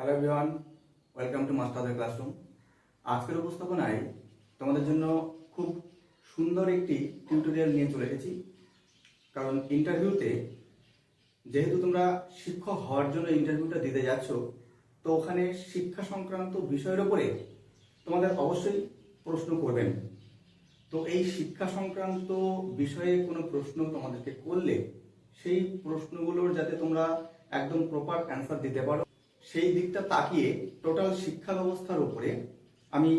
Hello everyone welcome to মাস্টারদের classroom আজকের উপস্থাপনায় তোমাদের জন্য খুব সুন্দর একটি টিউটোরিয়াল নিয়ে চলে এসেছি। কারণ ইন্টারভিউতে যেহেতু তোমরা শিক্ষক হওয়ার জন্য ইন্টারভিউটা দিতে যাচ্ছ, তো ওখানে শিক্ষা সংক্রান্ত বিষয়ের ওপরে তোমাদের অবশ্যই প্রশ্ন করবেন। তো এই শিক্ষা সংক্রান্ত বিষয়ে কোনো প্রশ্ন তোমাদেরকে করলে সেই প্রশ্নগুলোর যাতে তোমরা একদম প্রপার অ্যান্সার দিতে পারো। সেই দিকটা তাকিয়ে টোটাল শিক্ষা ব্যবস্থার উপরে আমি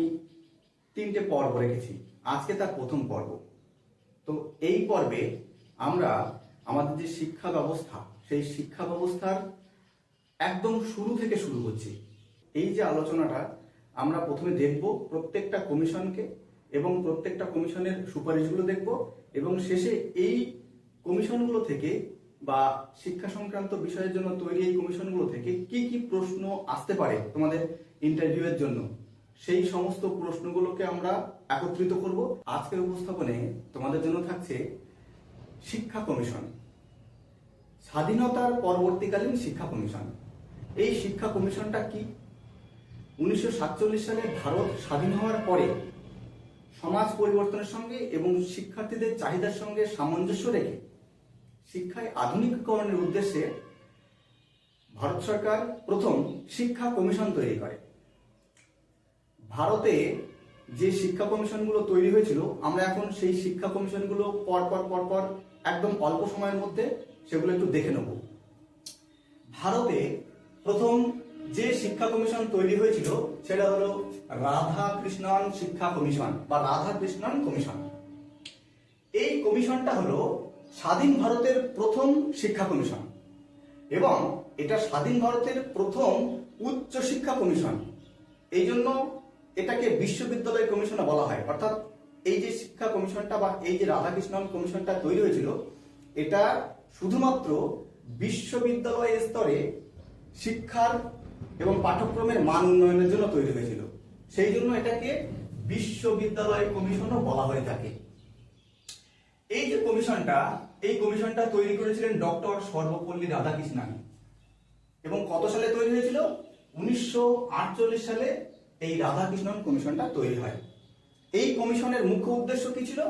তিনটে পর্ব রেখেছি। আজকে তার প্রথম পর্ব। তো এই পর্বে আমরা আমাদের যে শিক্ষা ব্যবস্থা, সেই শিক্ষা ব্যবস্থার একদম শুরু থেকে শুরু করছি। এই যে আলোচনাটা আমরা প্রথমে দেখব প্রত্যেকটা কমিশনকে এবং প্রত্যেকটা কমিশনের সুপারিশগুলো দেখব এবং শেষে এই কমিশনগুলো থেকে বা শিক্ষা সংক্রান্ত বিষয়ের জন্য তৈরি এই কমিশনগুলো থেকে কি কি প্রশ্ন আসতে পারে তোমাদের ইন্টারভিউয়ের জন্য? সেই সমস্ত প্রশ্নগুলোকে আমরা একত্রিত করব। আজকের উপস্থাপনে তোমাদের জন্য থাকছে শিক্ষা কমিশন। স্বাধীনতার পরবর্তীকালীন শিক্ষা কমিশন। এই শিক্ষা কমিশনটা কি? উনিশশো সাতচল্লিশ সালে ভারত স্বাধীন হওয়ার পরে সমাজ পরিবর্তনের সঙ্গে এবং শিক্ষার্থীদের চাহিদার সঙ্গে সামঞ্জস্য রেখে শিক্ষায় আধুনিকীকরণের উদ্দেশ্যে ভারত সরকার প্রথম শিক্ষা কমিশন তৈরি করে। ভারতে যে শিক্ষা কমিশনগুলো তৈরি হয়েছিল, আমরা এখন সেই শিক্ষা কমিশনগুলো পর পর পর পর একদম অল্প সময়ের মধ্যে সেগুলো একটু দেখে নেব। ভারতে প্রথম যে শিক্ষা কমিশন তৈরি হয়েছিল, সেটা হলো রাধা কৃষ্ণন শিক্ষা কমিশন বা রাধা কৃষ্ণন কমিশন। এই কমিশনটা হলো স্বাধীন ভারতের প্রথম শিক্ষা কমিশন এবং এটা স্বাধীন ভারতের প্রথম উচ্চ শিক্ষা কমিশন। এই জন্য এটাকে বিশ্ববিদ্যালয় কমিশনে বলা হয়। অর্থাৎ এই যে শিক্ষা কমিশনটা বা এই যে রাধাকৃষ্ণন কমিশনটা তৈরি হয়েছিল, এটা শুধুমাত্র বিশ্ববিদ্যালয় স্তরে শিক্ষার এবং পাঠ্যক্রমের মান উন্নয়নের জন্য তৈরি হয়েছিল। সেই জন্য এটাকে বিশ্ববিদ্যালয় কমিশনও বলা হয়ে থাকে। কমিশনটা, এই কমিশনটা তৈরি করেছিলেন ডক্টর সর্বপল্লী রাধাকৃষ্ণন। এবং কত সালে তৈরি হয়েছিল? উনিশশো আটচল্লিশ সালে এই রাধাকৃষ্ণন কমিশনটা তৈরি হয়। এই কমিশনের মুখ্য উদ্দেশ্য কি ছিল?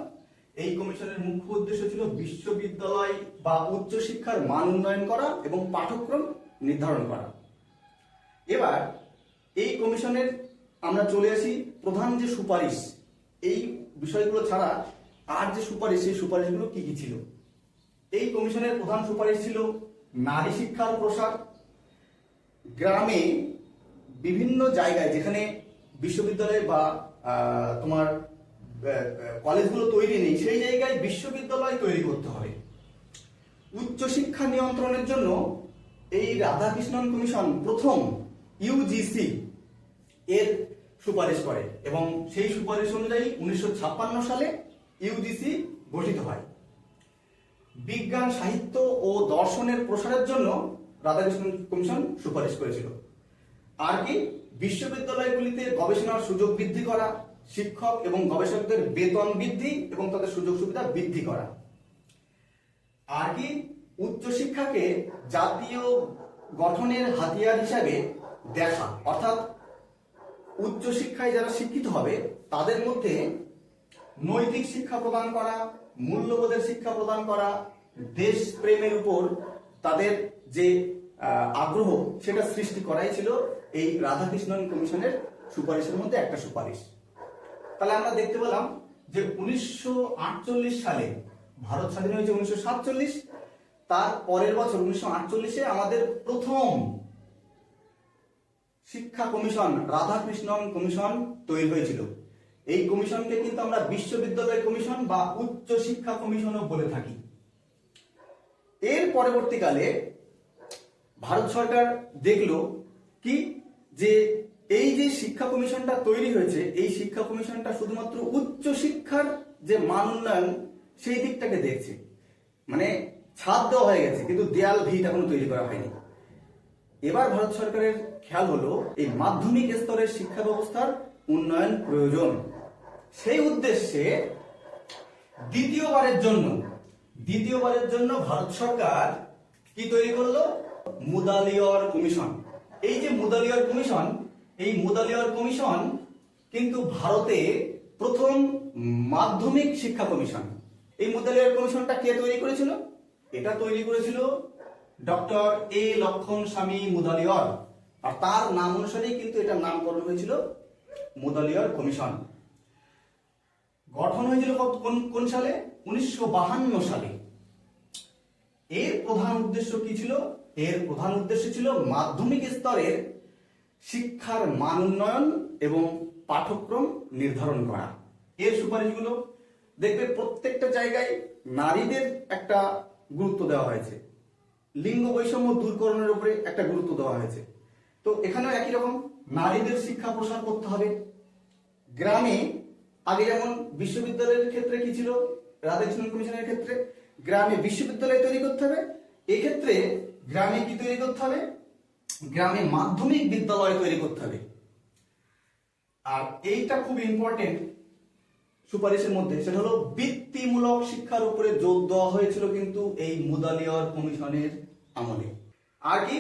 এই কমিশনের মুখ্য উদ্দেশ্য ছিল বিশ্ববিদ্যালয় বা উচ্চশিক্ষার মান উন্নয়ন করা এবং পাঠ্যক্রম নির্ধারণ করা। এবার, এই কমিশনের আমরা চলে আসি প্রধান যে সুপারিশ, এই বিষয়গুলো ছাড়া আর যে সুপারিশ, সেই সুপারিশগুলো কি কি ছিল? এই কমিশনের প্রধান সুপারিশ ছিল নারী শিক্ষার প্রসার। গ্রামে বিভিন্ন জায়গায়, যেখানে বিশ্ববিদ্যালয় বা তোমার কলেজগুলো তৈরি নেই, সেই জায়গায় বিশ্ববিদ্যালয় তৈরি করতে হবে। উচ্চশিক্ষা নিয়ন্ত্রণের জন্য এই রাধাকৃষ্ণন কমিশন প্রথম ইউজিসি এর সুপারিশ করে এবং সেই সুপারিশ অনুযায়ী উনিশশো ছাপ্পান্ন সালে ইউজিসি গঠিত হয়। বিজ্ঞান, সাহিত্য ও দর্শনের প্রসারের জন্য রাধাকৃষ্ণন কমিশন সুপারিশ করেছিল। আর কি? বিশ্ববিদ্যালয়গুলিতে গবেষণার সুযোগ বৃদ্ধি করা, শিক্ষক এবং গবেষকদের বেতন বৃদ্ধি এবং তাদের সুযোগ সুবিধা বৃদ্ধি করা। আর কি? উচ্চশিক্ষাকে জাতীয় গঠনের হাতিয়ার হিসাবে দেখা, অর্থাৎ উচ্চশিক্ষায় যারা শিক্ষিত হবে, তাদের মধ্যে নৈতিক শিক্ষা প্রদান করা, মূল্যবোধের শিক্ষা প্রদান করা দেশ প্রেমের উপর তাদের যে আগ্রহ, সেটা সৃষ্টি করাই ছিল এই রাধাকৃষ্ণন কমিশনের সুপারিশের মধ্যে একটা সুপারিশ। তাহলে আমরা দেখতে পেলাম যে উনিশশো আটচল্লিশ সালে, ভারত স্বাধীন হয়েছে উনিশশো সাতচল্লিশ, তার পরের বছর উনিশশো আমাদের প্রথম শিক্ষা কমিশন রাধাকৃষ্ণন কমিশন তৈরি হয়েছিল। এই কমিশনকে কিন্তু আমরা বিশ্ববিদ্যালয় কমিশন বা উচ্চ শিক্ষা কমিশনও বলে থাকি। এর পরবর্তীকালে ভারত সরকার দেখল কি যে এই যে শিক্ষা কমিশনটা তৈরি হয়েছে, এই শিক্ষা কমিশনটা শুধুমাত্র উচ্চ শিক্ষার যে মান উন্নয়ন, সেই দিকটাকে দেখছে। মানে ছাদ দেওয়া হয়ে গেছে, কিন্তু দেয়াল ভিত এখনও তৈরি করা হয়নি। এবার ভারত সরকারের খেয়াল হলো, এই মাধ্যমিক স্তরের শিক্ষা ব্যবস্থার উন্নয়ন প্রয়োজন। সেই উদ্দেশ্যে দ্বিতীয়বারের জন্য দ্বিতীয়বারের জন্য ভারত সরকার কি তৈরি করল? মুদালিয়র কমিশন। এই যে মুদালিয়ার কমিশন, এই মুদালিয়ার কমিশন কিন্তু ভারতে প্রথম মাধ্যমিক শিক্ষা কমিশন। এই মুদালিয়ার কমিশনটা কে তৈরি করেছিল? এটা তৈরি করেছিল ডক্টর এ লক্ষণ স্বামী মুদালিয়র। আর তার নাম অনুসারেই কিন্তু এটার নামকরণ হয়েছিল মুদালিয়র কমিশন। গঠন হয়েছিল কোন কোন সালে? উনিশশো সালে। এর প্রধান উদ্দেশ্য কি ছিল? এর প্রধান উদ্দেশ্য ছিল মাধ্যমিক স্তরের শিক্ষার মান উন্নয়ন এবং পাঠ্যক্রম নির্ধারণ করা। এর সুপারিশগুলো দেখবে প্রত্যেকটা জায়গায় নারীদের একটা গুরুত্ব দেওয়া হয়েছে। লিঙ্গ বৈষম্য দূরকরণের উপরে একটা গুরুত্ব দেওয়া হয়েছে। তো এখানেও একই রকম, নারীদের শিক্ষা প্রসার করতে হবে। গ্রামে আগে যেমন বিশ্ববিদ্যালয়ের ক্ষেত্রে কি ছিল? রাধাকৃষ্ণন কমিশনের ক্ষেত্রে। গ্রামে বিশ্ববিদ্যালয় তৈরি করতে হবে। এক্ষেত্রে গ্রামে কি তৈরি করতে হবে? গ্রামে মাধ্যমিক বিদ্যালয় তৈরি করতে হবে। আর এইটা খুব ইম্পর্টেন্ট সুপারিশের মধ্যে। সেটা হলো বৃত্তিমূলক শিক্ষার উপরে জোর দেওয়া হয়েছিল কিন্তু এই মুদালিয়র কমিশনের আমলে। আর কি?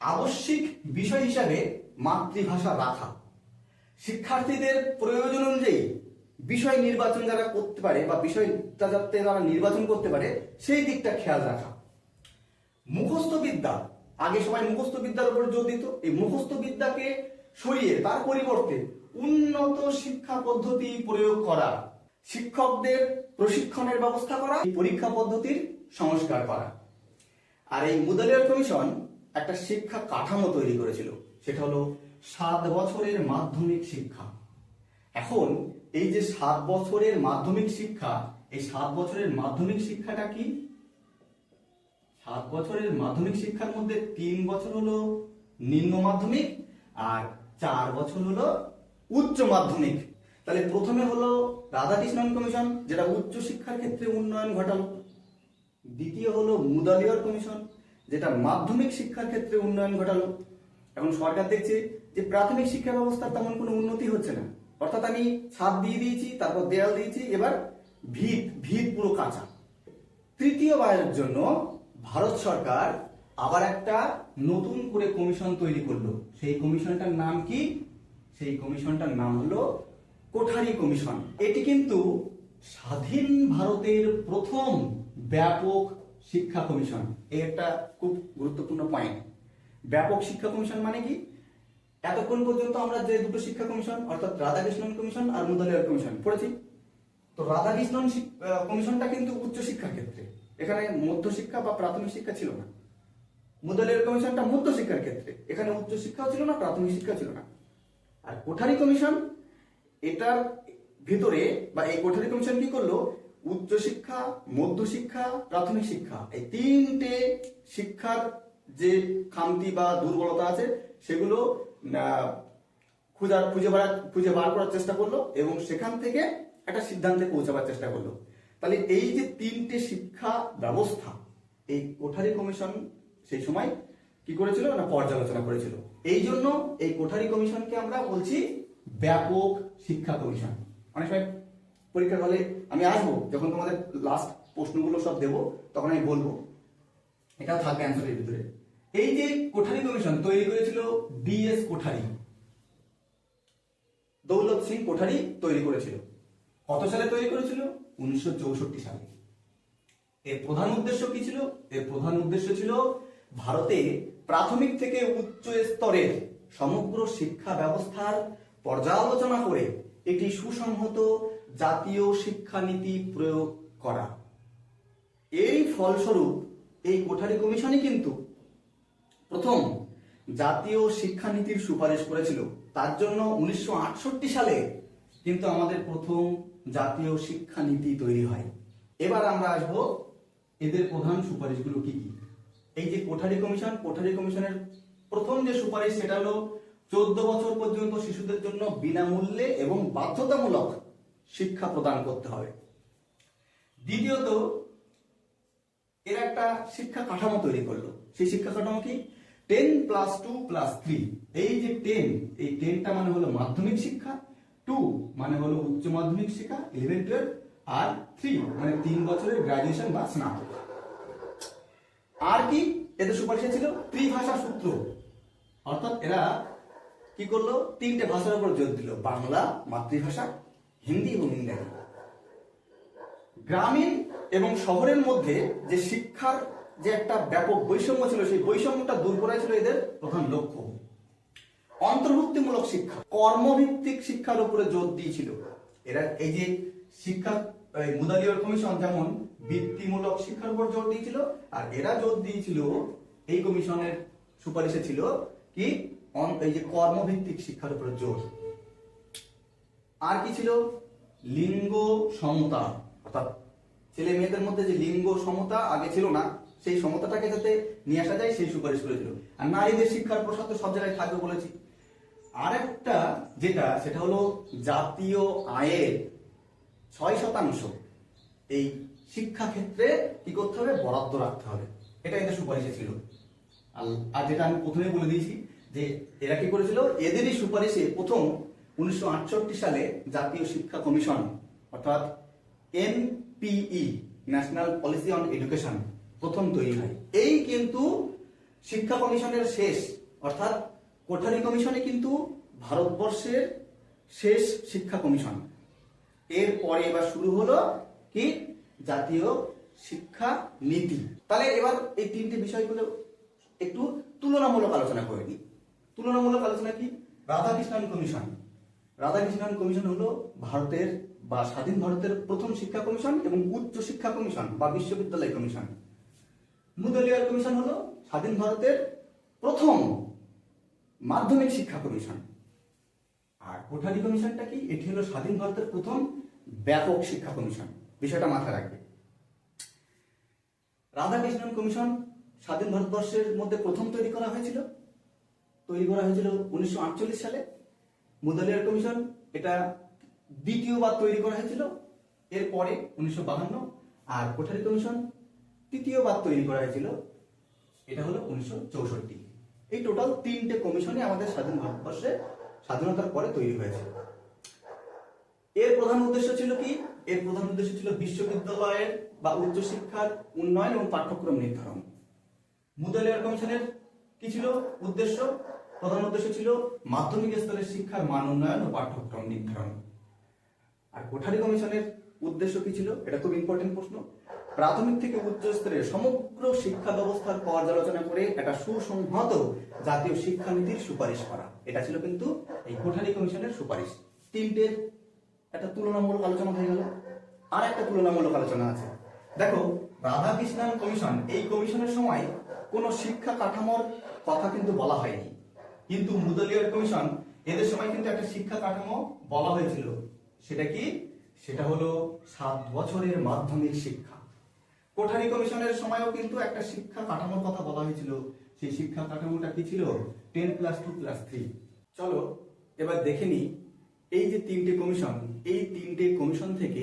আবশ্যিক বিষয় হিসাবে মাতৃভাষা রাখা। শিক্ষার্থীদের প্রয়োজন অনুযায়ী বিষয় নির্বাচন যারা করতে পারে বা বিষয়টা যাতে তারা নির্বাচন করতে পারে, সেই দিকটা খেয়াল রাখা। মুখস্থ বিদ্যা, আগে সবাই মুখস্থ বিদ্যার উপর জোর দিত, এই মুখস্থ বিদ্যাকে সরিয়ে তার পরিবর্তে উন্নত শিক্ষা পদ্ধতি প্রয়োগ করা, শিক্ষকদের প্রশিক্ষণের ব্যবস্থা করা, পরীক্ষা পদ্ধতির সংস্কার করা। আর এই মুদালিয়ার কমিশন একটা শিক্ষা কাঠামো তৈরি করেছিল, সেটা হলো সাত বছরের মাধ্যমিক শিক্ষা। এখন এই যে সাত বছরের মাধ্যমিক শিক্ষা, এই সাত বছরের মাধ্যমিক শিক্ষাটা কি? সাত বছরের মাধ্যমিক শিক্ষার মধ্যে তিন বছর হলো নিম্ন মাধ্যমিক আর চার বছর হলো উচ্চ মাধ্যমিক। তাহলে প্রথমে হলো রাধাকৃষ্ণন কমিশন, যেটা উচ্চ শিক্ষার ক্ষেত্রে উন্নয়ন ঘটালো। দ্বিতীয় হলো মুদালিয়র কমিশন, যেটা মাধ্যমিক শিক্ষার ক্ষেত্রে উন্নয়ন ঘটালো। এখন সরকার দেখছে যে প্রাথমিক শিক্ষা ব্যবস্থার তেমন কোনো উন্নতি হচ্ছে না। অর্থাৎ আমি ছাদ দিয়ে দিয়েছি, তারপর দেয়াল দিয়েছি, এবার ভিত ভিত পুরো কাঁচা। তৃতীয়বারের জন্য ভারত সরকার আবার একটা নতুন করে কমিশন তৈরি করল। সেই কমিশনটার নাম কি? সেই কমিশনটার নাম হলো কোঠারি কমিশন। এটি কিন্তু স্বাধীন ভারতের প্রথম ব্যাপক শিক্ষা কমিশন। এই একটা খুব গুরুত্বপূর্ণ পয়েন্ট ব্যাপক শিক্ষা কমিশন মানে কি? এতক্ষণ পর্যন্ত আমরা যে দুটো শিক্ষা কমিশন, অর্থাৎ রাধাকৃষ্ণন কমিশন আর মুদালিয়ার কমিশন পড়েছি। তো রাধাকৃষ্ণন কমিশনটা কিন্তু উচ্চ শিক্ষার ক্ষেত্রে। এখানে মধ্য শিক্ষা বা প্রাথমিক শিক্ষা ছিল না। মুদালিয়ার কমিশনটা মধ্য শিক্ষার ক্ষেত্রে। এখানে উচ্চ শিক্ষাও ছিল না, প্রাথমিক শিক্ষা ছিল না। আর কোঠারি কমিশন, এটার ভিতরে বা এই কোঠারি কমিশন কি করল? উচ্চ শিক্ষা, মধ্য শিক্ষা, প্রাথমিক শিক্ষা, এই তিনটে শিক্ষার যে খামতি বা দুর্বলতা আছে, সেগুলো খুঁজার খুঁজে বার খুঁজে বার করার চেষ্টা করল এবং সেখান থেকে একটা সিদ্ধান্তে পৌঁছাবার চেষ্টা করল। তাহলে এই যে তিনটে শিক্ষা ব্যবস্থা, এই কোঠারি কমিশন সেই সময় কি করেছিল না পর্যালোচনা করেছিল? এই জন্য এই কোঠারি কমিশনকে আমরা বলছি ব্যাপক শিক্ষা কমিশন। অনেক সময় পরীক্ষার হলে আমি আসব, যখন তোমাদের লাস্ট প্রশ্নগুলো সব দেবো, তখন আমি বলব। এটা থাকবে অ্যান্সারের ভিতরে। এই যে কোঠারি কমিশন তৈরি করেছিল ডিএস কোঠারি, দৌলত সিং কোঠারি তৈরি করেছিল। কত সালে তৈরি করেছিল? উনিশশো চৌষট্টি সালে। এর প্রধান উদ্দেশ্য কি ছিল? এর প্রধান উদ্দেশ্য ছিল ভারতে প্রাথমিক থেকে উচ্চ স্তরের সমগ্র শিক্ষা ব্যবস্থার পর্যালোচনা করে একটি সুসংহত জাতীয় শিক্ষানীতি প্রয়োগ করা। এই ফলস্বরূপ এই কোঠারি কমিশনই কিন্তু প্রথম জাতীয় শিক্ষানীতির সুপারিশ করেছিল। তার জন্য উনিশশো আটষট্টি সালে কিন্তু আমাদের প্রথম জাতীয় শিক্ষানীতি তৈরি হয়। এবার আমরা আসব এদের প্রধান সুপারিশগুলো কি কি? এই যে কোঠারি কমিশন, কোঠারি কমিশনের প্রথম যে সুপারিশ সেটা হলো চোদ্দ বছর পর্যন্ত শিশুদের জন্য বিনামূল্যে এবং বাধ্যতামূলক শিক্ষা প্রদান করতে হবে। দ্বিতীয়ত, এর একটা শিক্ষা কাঠামো তৈরি করল। সেই শিক্ষা কাঠামো কি? Ten plus two plus three এই যে টেন এই টেনটা মানে হলো মাধ্যমিক শিক্ষা টু মানে হলো উচ্চ মাধ্যমিক শিক্ষা ইলেভেন টুয়েলভ আর থ্রি মানে তিন বছরের গ্রাজুয়েশন বা স্নাতক। আর কি? এদের সুপারিশে ছিল ত্রিভাষা সূত্র। অর্থাৎ এরা কি করল? তিনটে ভাষার উপর জোর দিল, বাংলা, মাতৃভাষা, হিন্দি এবং ইংরেজি। গ্রামীণ এবং শহরের মধ্যে যে শিক্ষার যে একটা ব্যাপক বৈষম্য ছিল, সেই বৈষম্যটা দূর করাই ছিল এদের প্রধান লক্ষ্য। অন্তর্ভুক্তিমূলক শিক্ষা, কর্মভিত্তিক শিক্ষার উপরে জোর দিয়েছিল। এরা এই যে শিক্ষা মুদালিয়র কমিশন যেমন বৃত্তিমূলক শিক্ষার উপর জোর দিয়েছিল, আর এরা জোর দিয়েছিল, এই কমিশনের সুপারিশে ছিল কি এই যে কর্মভিত্তিক শিক্ষার উপরে জোর। আর কি ছিল? লিঙ্গ সমতা। অর্থাৎ ছেলে মেয়েদের মধ্যে যে লিঙ্গ সমতা আগে ছিল না সেই সমতাটাকে যাতে নিয়ে আসা যায়, সেই সুপারিশ করেছিল। আর নারীদের শিক্ষার প্রসার তো সব জায়গায় থাকবে বলেছি। আরেকটা যেটা, সেটা হলো জাতীয় আয়ের ছয় শতাংশ। এই শিক্ষা ক্ষেত্রে কি করতে হবে? বরাদ্দ রাখতে হবে। এটা এদের সুপারিশে ছিল। আর- আর যেটা আমি প্রথমে বলে দিয়েছি যে, এরা কি করেছিল? এদেরই সুপারিশে প্রথম উনিশশো আটষট্টি সালে জাতীয় শিক্ষা কমিশন, অর্থাৎ NPE, national policy on education প্রথম তৈরি হয়। এই কিন্তু শিক্ষা কমিশনের শেষ, অর্থাৎ কোঠারি কমিশনে কিন্তু ভারতবর্ষের শেষ শিক্ষা কমিশন। এরপরে এবার শুরু হলো কি? জাতীয় শিক্ষা নীতি। তাহলে এবার এই তিনটে বিষয়গুলো একটু তুলনামূলক আলোচনা করে নিই। তুলনামূলক আলোচনা কি? রাধাকৃষ্ণন কমিশন। রাধাকৃষ্ণন কমিশন হলো ভারতের বা স্বাধীন ভারতের প্রথম শিক্ষা কমিশন এবং উচ্চ শিক্ষা কমিশন বা বিশ্ববিদ্যালয় কমিশন। মুদলিয়ার কমিশন হলো স্বাধীন ভারতের প্রথম মাধ্যমিক শিক্ষা কমিশন। আর কোঠারি কমিশনটা কি? এটি হলো স্বাধীন ভারতের প্রথম ব্যাপক শিক্ষা কমিশন। বিষয়টা মাথায় রাখবে। রাধাকৃষ্ণন কমিশন স্বাধীন ভারতবর্ষের মধ্যে প্রথম তৈরি করা হয়েছিল। তৈরি করা হয়েছিল উনিশশো আটচল্লিশ সালে। মুদালিয়ার কমিশন এটা দ্বিতীয়বার তৈরি করা হয়েছিল। এরপরে উনিশশো আর কোঠারি কমিশন তৃতীয়বার তৈরি করা হয়েছিল। এটা হলো উনিশশো চৌষট্টি। এই টোটাল তিনটে কমিশনই আমাদের স্বাধীন ভারতবর্ষে স্বাধীনতার পরে তৈরি হয়েছে। এর প্রধান উদ্দেশ্য ছিল কি? এর প্রধান উদ্দেশ্য ছিল বিশ্ববিদ্যালয়ের বা উচ্চশিক্ষার উন্নয়ন এবং পাঠ্যক্রম নির্ধারণ। মুদালিয়ার কমিশনের কি ছিল উদ্দেশ্য? প্রধান উদ্দেশ্য ছিল মাধ্যমিক স্তরের শিক্ষার মান উন্নয়ন ও পাঠ্যক্রম নির্ধারণ। আর কোঠারি কমিশনের উদ্দেশ্য কি ছিল? এটা খুব ইম্পর্টেন্ট প্রশ্ন। প্রাথমিক থেকে উচ্চ স্তরে সমগ্র শিক্ষা ব্যবস্থার পর্যালোচনা করে একটা সুসংহত জাতীয় শিক্ষানীতির সুপারিশ করা। এটা ছিল কিন্তু এই কোঠারি কমিশনের সুপারিশ। তিনটের একটা তুলনামূলক আলোচনা হয়ে গেল। আর একটা তুলনামূলক আলোচনা আছে। দেখো, রাধাকৃষ্ণন কমিশন, এই কমিশনের সময় কোনো শিক্ষা কাঠামোর কথা কিন্তু বলা হয়নি। কিন্তু মুদলিয়ার কমিশন, এদের সময় কিন্তু একটা শিক্ষা কাঠামো বলা হয়েছিল। সেটা কি? সেটা হলো সাত বছরের মাধ্যমিক শিক্ষা। কোঠারি কমিশনের সময়ও কিন্তু একটা শিক্ষা কাঠামোর কথা বলা হয়েছিল। সেই শিক্ষা কাঠামোটা কি ছিল? Ten plus two plus three. চলো, এবার দেখে নিই এই যে তিনটে কমিশন, এই তিনটে কমিশন থেকে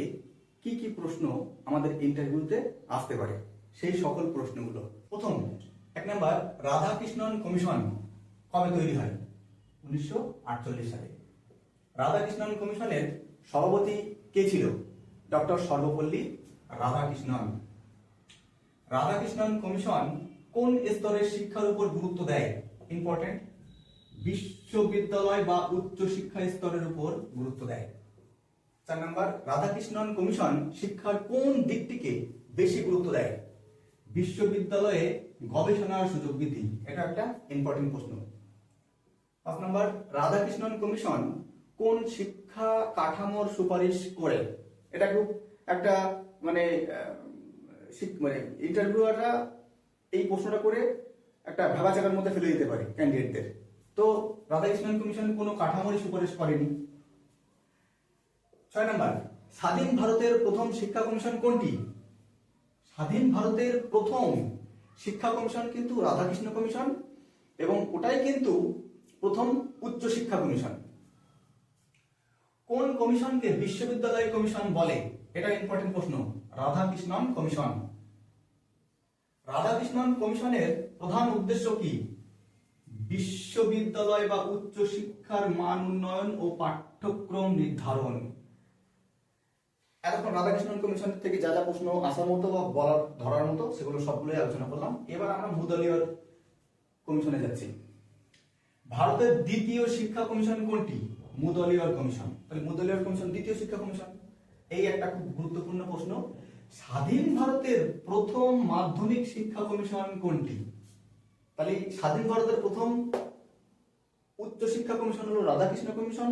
কি কি প্রশ্ন আমাদের ইন্টারভিউতে আসতে পারে? সেই সকল প্রশ্নগুলো। প্রথম, এক নাম্বার, রাধাকৃষ্ণন কমিশন কবে তৈরি হয়? উনিশশো আটচল্লিশ সালে। রাধাকৃষ্ণন কমিশনের সভাপতি কে ছিল? ডক্টর সর্বপল্লী রাধাকৃষ্ণন। রাধাকৃষ্ণন কমিশন কোন স্তরের শিক্ষার উপর গুরুত্ব দেয়? ইম্পর্টেন্ট বিশ্ববিদ্যালয় বা উচ্চ শিক্ষা স্তরের উপর গুরুত্ব দেয়। চার নাম্বার, রাধাকৃষ্ণন কমিশন শিক্ষার কোন দিকটিকে বেশি গুরুত্ব দেয়? বিশ্ববিদ্যালয়ে গবেষণার সুযোগ বৃদ্ধি। এটা একটা ইম্পর্টেন্ট প্রশ্ন। পাঁচ নম্বর, রাধাকৃষ্ণন কমিশন কোন শিক্ষা কাঠামোর সুপারিশ করে। এটা খুব একটা মানে মানে ইন্টারভিউয়াররা এই প্রশ্নটা করে একটা ভাবাচাকার মধ্যে ফেলে দিতে পারে ক্যান্ডিডেটদের তো রাধাকৃষ্ণন কমিশন কোনো কাঠামোরই সুপারিশ করেনি। ছয় নাম্বার, স্বাধীন ভারতের প্রথম শিক্ষা কমিশন কোনটি? স্বাধীন ভারতের প্রথম শিক্ষা কমিশন কিন্তু রাধাকৃষ্ণ কমিশন এবং ওটাই কিন্তু প্রথম উচ্চ শিক্ষা কমিশন। কোন কমিশনকে বিশ্ববিদ্যালয় কমিশন বলে? এটা ইম্পর্টেন্ট প্রশ্ন। রাধাকৃষ্ণন কমিশন। রাধাকৃষ্ণন কমিশনের প্রধান উদ্দেশ্য কি? বিশ্ববিদ্যালয় বা উচ্চ শিক্ষার মান উন্নয়ন ও পাঠ্যক্রম নির্ধারণ। এতক্ষণ রাধাকৃষ্ণন কমিশন থেকে যা যা প্রশ্ন আসার মতো বা বলার, ধরার মতো, সেগুলো সবগুলোই আলোচনা করলাম। এবার আমরা মুদলীয় কমিশনে যাচ্ছি। ভারতের দ্বিতীয় শিক্ষা কমিশন কোনটি? মুদলিয়র কমিশন। তাহলে মুদলিয়র কমিশন দ্বিতীয় শিক্ষা কমিশন? এই একটা খুব গুরুত্বপূর্ণ প্রশ্ন। স্বাধীন ভারতের প্রথম মাধ্যমিক শিক্ষা কমিশন কোনটি? তাহলে স্বাধীন ভারতের প্রথম উচ্চ শিক্ষা কমিশন হলো রাধাকৃষ্ণ কমিশন।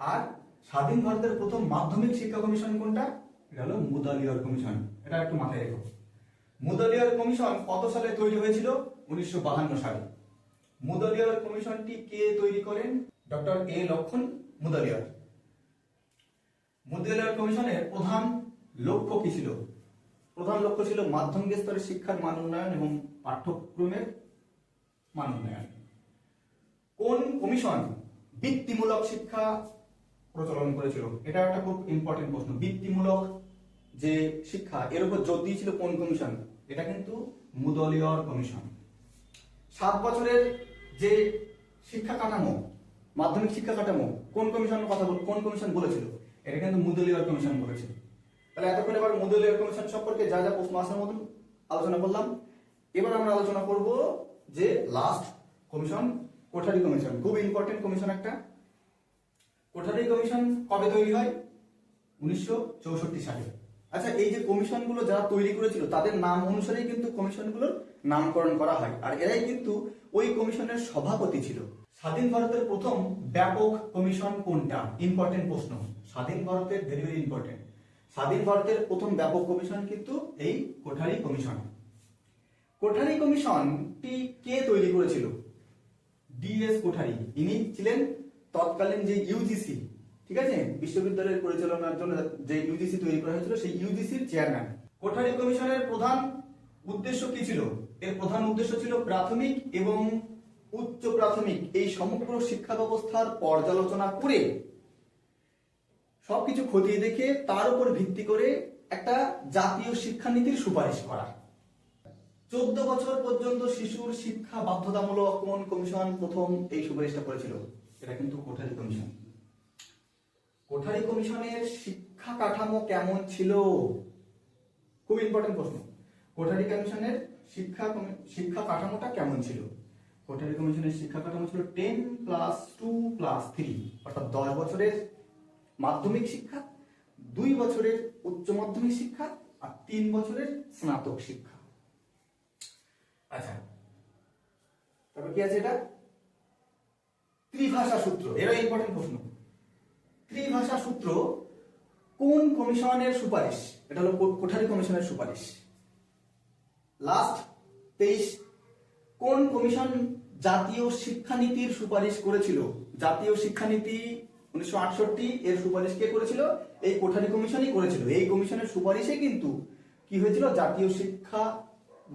আর স্বাধীন ভারতের প্রথম মাধ্যমিক শিক্ষা কমিশন কোনটা? এটা হলো মুদালিয়ার কমিশন। এটা একটু মাথায় রেখো। মুদালিয়ার কমিশন কত সালে তৈরি হয়েছিল? উনিশশো সালে। মুদালিয়ার কমিশনটি কে তৈরি করেন? ডক্টর এ লক্ষণ মুদালিয়ার। মুদালিয়ার কমিশনের প্রধান লক্ষ্য কি ছিল? প্রধান লক্ষ্য ছিল মাধ্যমিক স্তরের শিক্ষার মান উন্নয়ন এবং পাঠ্যক্রমের মান উন্নয়ন। কোন কমিশন বৃত্তিমূলক শিক্ষা প্রচলন করেছিল? এটা একটা খুব ইম্পর্টেন্ট প্রশ্ন। বৃত্তিমূলক যে শিক্ষা, এর উপর জোর দিয়েছিল কোন কমিশন? এটা কিন্তু মুদলিয়র কমিশন। সাত বছরের যে শিক্ষা কাঠামো মাধ্যমিক শিক্ষা কাঠামো, কোন কমিশনের কথা বল, কোন কমিশন বলেছিল? এটা কিন্তু মুদলিয়র কমিশন বলেছিল তাহলে এতক্ষণ এবার মুদলিয়র কমিশন সম্পর্কে যা যা প্রশ্ন আসার মতন আলোচনা করলাম। এবার আমরা আলোচনা করব যে লাস্ট কমিশন কোঠারি কমিশন খুব ইম্পর্টেন্ট কমিশন একটা। কোঠারি কমিশন কবে তৈরি হয়? উনিশশো চৌষট্টি সালে। আচ্ছা এই যে কমিশনগুলো যারা তৈরি করেছিল, তাদের নাম অনুসারেই কিন্তু কমিশনগুলোর নামকরণ করা হয়। আর এরাই কিন্তু ওই কমিশনের সভাপতি ছিল। স্বাধীন ভারতের প্রথম ব্যাপক কমিশন কোনটা? ইম্পর্টেন্ট প্রশ্ন। স্বাধীন ভারতের ভেরি ভেরি ইম্পর্টেন্ট স্বাধীন ভারতের প্রথম ব্যাপক কমিশন কিন্তু এই কোঠারি কমিশন। কোঠারি কমিশনটি কে তৈরি করেছিল? D S Kothari. ইনি ছিলেন তৎকালীন যে ইউজিসি ঠিক আছে? বিশ্ববিদ্যালয়ের পরিচালনার জন্য যে ইউজিসি তৈরি করা হয়েছিল, সেই ইউজিসির চেয়ারম্যান কোঠারি কমিশনের প্রধান উদ্দেশ্য কি ছিল? এর প্রধান উদ্দেশ্য ছিল প্রাথমিক এবং উচ্চ প্রাথমিক। এই সমগ্র শিক্ষা ব্যবস্থার পর্যালোচনা করে সবকিছু খতিয়ে দেখে তার উপর ভিত্তি করে একটা জাতীয় শিক্ষানীতির সুপারিশ করা। চোদ্দ বছর পর্যন্ত শিশুর শিক্ষা বাধ্যতামূলক কোন কমিশন প্রথম এই সুপারিশটা করেছিল? এটা কিন্তু কোঠারি কমিশন। কোঠারি কমিশনের শিক্ষা কাঠামো কেমন ছিল? খুব ইম্পর্টেন্ট প্রশ্ন। কোঠারি কমিশনের শিক্ষা শিক্ষা কাঠামোটা কেমন ছিল? কোঠারি কমিশনের শিক্ষা কাঠামো ছিল ten plus two plus three অর্থাৎ দশ বছরের মাধ্যমিক শিক্ষা, দুই বছরের উচ্চ মাধ্যমিক শিক্ষা, আর তিন বছরের স্নাতক শিক্ষা। আচ্ছা তারপর কি আছে এটা? ত্রিভাষা সূত্র এরা ইম্পর্টেন্ট প্রশ্ন। ত্রিভাষা সূত্র কোন কমিশনের সুপারিশ? এটা হলো কোঠারি কমিশনের সুপারিশ। লাস্ট তেইশ, কোন কমিশন জাতীয় শিক্ষানীতির সুপারিশ করেছিল? জাতীয় শিক্ষানীতি উনিশশো আটষট্টি এর সুপারিশ কে করেছিল? এই কোঠারি কমিশনই করেছিল। এই কমিশনের সুপারিশে কিন্তু কি হয়েছিল? জাতীয় শিক্ষা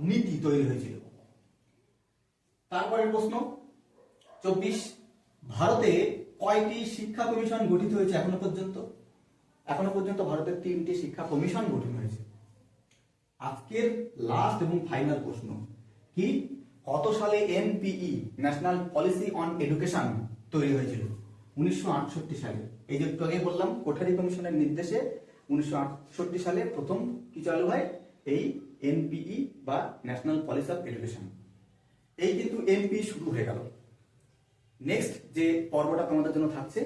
নীতি তৈরি হয়েছিল। তারপরের প্রশ্ন, চব্বিশ, ভারতে কয়টি শিক্ষা কমিশন গঠিত হয়েছে এখনও পর্যন্ত? এখনও পর্যন্ত ভারতের তিনটি শিক্ষা কমিশন গঠিত হয়েছে। আজকের লাস্ট এবং ফাইনাল প্রশ্ন। কি? কত সালে NPE national policy on education তৈরি হয়েছিল? উনিশশো আটষট্টি সালে। এই যে একটু আগে বললাম, কোঠারি কমিশনের নির্দেশে উনিশশো আটষট্টি সালে প্রথম কি চালু হয়? এই এনপিই বা ন্যাশনাল পলিসি অফ এডুকেশন এই কিন্তু এনপি শুরু হয়ে গেল। নেক্সট যে পর্বটা তোমাদের জন্য থাকছে,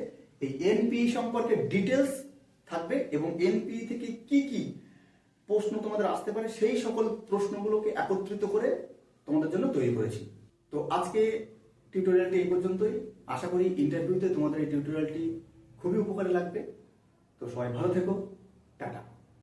এই এনপি সম্পর্কে ডিটেলস থাকবে এবং এনপি থেকে কি কি প্রশ্ন তোমাদের আসতে পারে, সেই সকল প্রশ্নগুলোকে একত্রিত করে তোমাদের জন্য তৈরি করেছি। তো আজকে টিউটোরিয়ালটি এই পর্যন্তই। আশা করি ইন্টারভিউতে তোমাদের এই টিউটোরিয়ালটি খুবই উপকারে লাগবে। তো সবাই ভালো থেকো। টাটা।